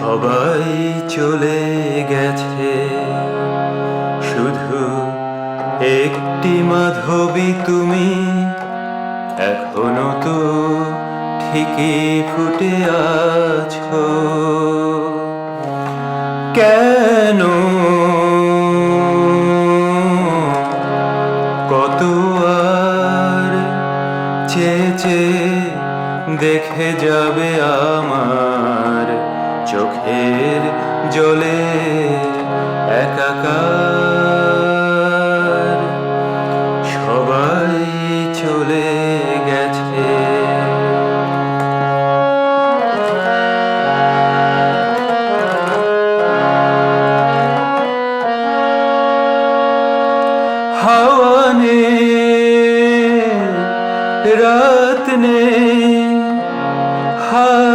সবাই চলে গেছে। শুধু একটি মাধবী তুমি, এখনও তো ঠিকই ফুটে আছো। কেন? কত আর চেয়ে দেখে যাবে আমার চোখের জলে একাকার সবাই চলে গেছে। হাওয়া নেই রাত দিন যে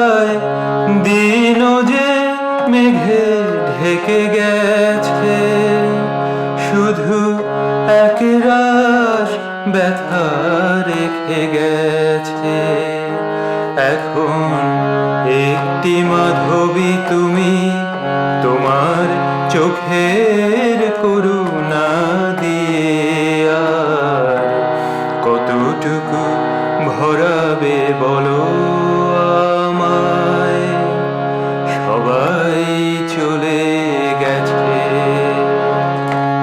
মেঘে ঢেকে গেছে। শুধু এক রাস ব্যথা রেখে গেছে। এখন একটি মাধবী তুমি তোমার চোখের করুণা দিয়ে কতটুকু ভরাবে বলো?